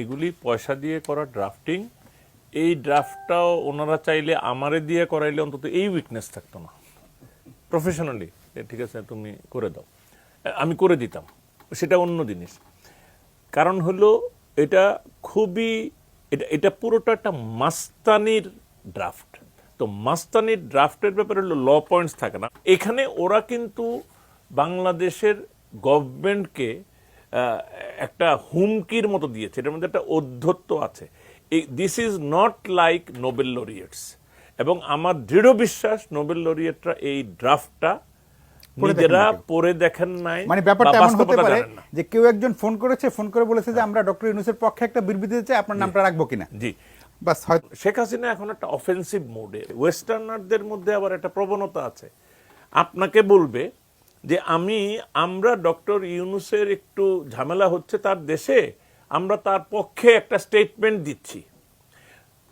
এগুলি পয়সা দিয়ে করা ড্রাফটিং এই ড্রাফটটাও ওনারা চাইলে আমারে দিয়ে করাইলে অন্তত এই উইকনেস থাকতো না। প্রফেশনালি ঠিক আছে, তুমি করে দাও। আমি করে দিতাম, সেটা অন্য জিনিস। কারণ হলো, এটা খুবই, এটা এটা পুরোটা একটা মাস্তানির ড্রাফট তো মাস্তানির ড্রাফটের ব্যাপারে হলো ল পয়েন্টস থাকে না। এখানে ওরা কিন্তু বাংলাদেশের গভর্নমেন্টকে একটা হুমকির মতো দিয়েছে। এটার মধ্যে একটা অধ্যত্ব আছে। This is not like Nobel laureates এবং আমার দৃঢ় বিশ্বাস নোবেল লরিয়েটরা এই ড্রাফটটা নিজেরা। পড়ে দেখেন নাই মানে ব্যাপারটা এমন হতে পারে যে কেউ একজন ফোন করেছে ফোন করে বলেছে যে আমরা ডক্টর ইউনুসের পক্ষে একটা বিবৃতি দিতে চাই আপনার নামটা রাখব কিনা। জি। বাস শেখ হাসিনা এখন একটা অফেন্সিভ মোডে ওয়েস্টার্নারদের মধ্যে আবার একটা প্রবণতা আছে। আপনাকে বলবে যে আমি আমরা ডক্টর ইউনুসের একটু ঝামেলা হচ্ছে তার দেশে আমরা তার পক্ষে একটা স্টেটমেন্ট দিচ্ছি।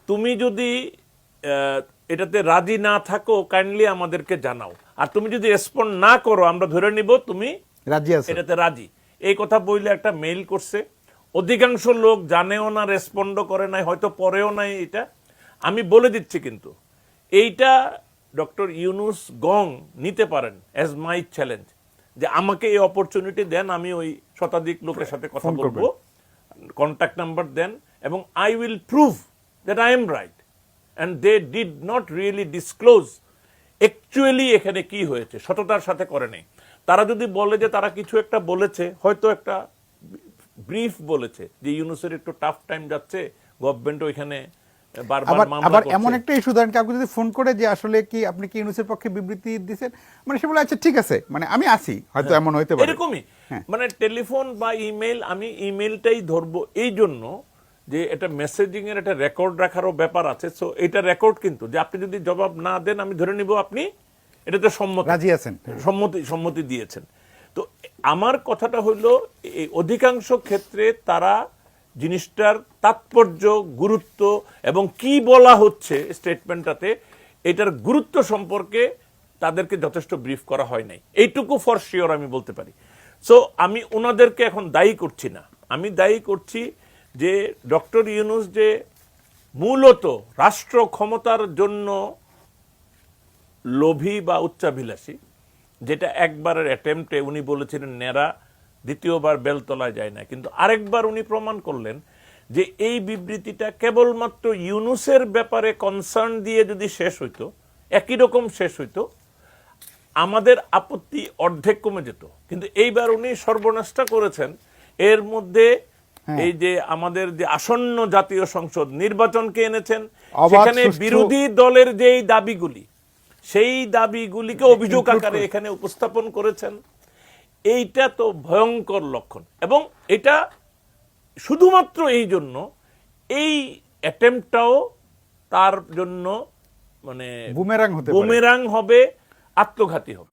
তুমি যদি এটাতে রাজি না থাকো কাইন্ডলি আমাদেরকে জানাও। আর তুমি যদি রেসপন্ড না করো আমরা ধরে নিব তুমি রাজি আছে। এটাতে রাজি। এই কথা বইলে একটা মেইল করছে। অধিকাংশ লোক জানেও না রেসপন্ডও করে নাই হয়তো পরেও নাই এটা। আমি বলে দিচ্ছি কিন্তু এইটা ডক্টর ইউনুস গং নিতে পারেন অ্যাজ মাই চ্যালেঞ্জ যে আমাকে এই অপরচুনিটি দেন আমি ওই শতাধিক লোকের সাথে কথা বলব। কন্ট্যাক্ট নাম্বার দেন এবং I will prove that I am right and they did not really disclose actually এখানে কি হয়েছে সততার সাথে করে নেই। তারা যদি বলে যে তারা কিছু একটা বলেছে হয়তো একটা ব্রিফ বলেছে যে ইউনুসের একটু টাফ টাইম যাচ্ছে গভর্নমেন্ট ওইখানে আবার আবার। এমন একটা ইস্যু ধরেন কাউকে যদি ফোন করে যে আসলে কি আপনি কি ইউনুসের পক্ষে বিবৃতি দিচ্ছেন মানে সে বলে আচ্ছা ঠিক আছে। মানে আমি আসি হয়তো এমন হইতে পারে। এরকমই। হ্যাঁ। মানে টেলিফোন বা ইমেল আমি ইমেলটাই ধরবো এই জন্য যে এটা মেসেজিং এর একটা রেকর্ড রাখারও ব্যাপার আছে। সো এটা রেকর্ড কিন্তু। যে আপনি যদি জবাব না দেন আমি ধরে নিব আপনি এটাতে সম্মত রাজি আছেন। সম্মতি সম্মতি দিয়েছেন। তো আমার কথাটা হলো এই অধিকাংশ ক্ষেত্রে তারা জিনিসটার তাৎপর্য, গুরুত্ব এবং কি বলা হচ্ছে স্টেটমেন্টটাতে, এটার গুরুত্ব সম্পর্কে তাদেরকে যথেষ্ট ব্রিফ করা হয় নাই। এইটুকু ফর শিওর আমি বলতে পারি। সো আমি ওনাদেরকে এখন দায়ী করছি না। আমি দায়ী করছি যে ডক্টর ইউনুস যে মূলত রাষ্ট্র ক্ষমতার জন্য লোভী বা উচ্চাভিলাষী, যেটা একবারের অ্যাটেম্পটে উনি বলেছিলেন নেরা দ্বিতীয়বার বেলতলায় যায় না। কিন্তু আরেকবার উনি প্রমাণ করলেন যে এই বিবৃতিটা কেবলমাত্র ইউনুসের ব্যাপারে কনসার্ন দিয়ে যদি শেষ হইতো একই রকম শেষ হইতো আমাদের আপত্তি অর্ধেক কমে যেত। কিন্তু এইবার উনি সর্বনাশটা করেছেন। এর মধ্যে হ্যাঁ। এই যে আমাদের যে আসন্ন জাতীয় সংসদ নির্বাচনকে এনেছেন সেখানে বিরোধী দলের যেই দাবিগুলি সেই দাবিগুলিকে অভিযোগ আকারে এখানে উপস্থাপন করেছেন। এইটা তো ভয়ঙ্কর লক্ষণ। এবং এটা শুধুমাত্র এই জন্য এই অ্যাটেম্পটাও তার জন্য মানে বুমেরাং হতে বুমেরাং হবে আত্মঘাতী হবে।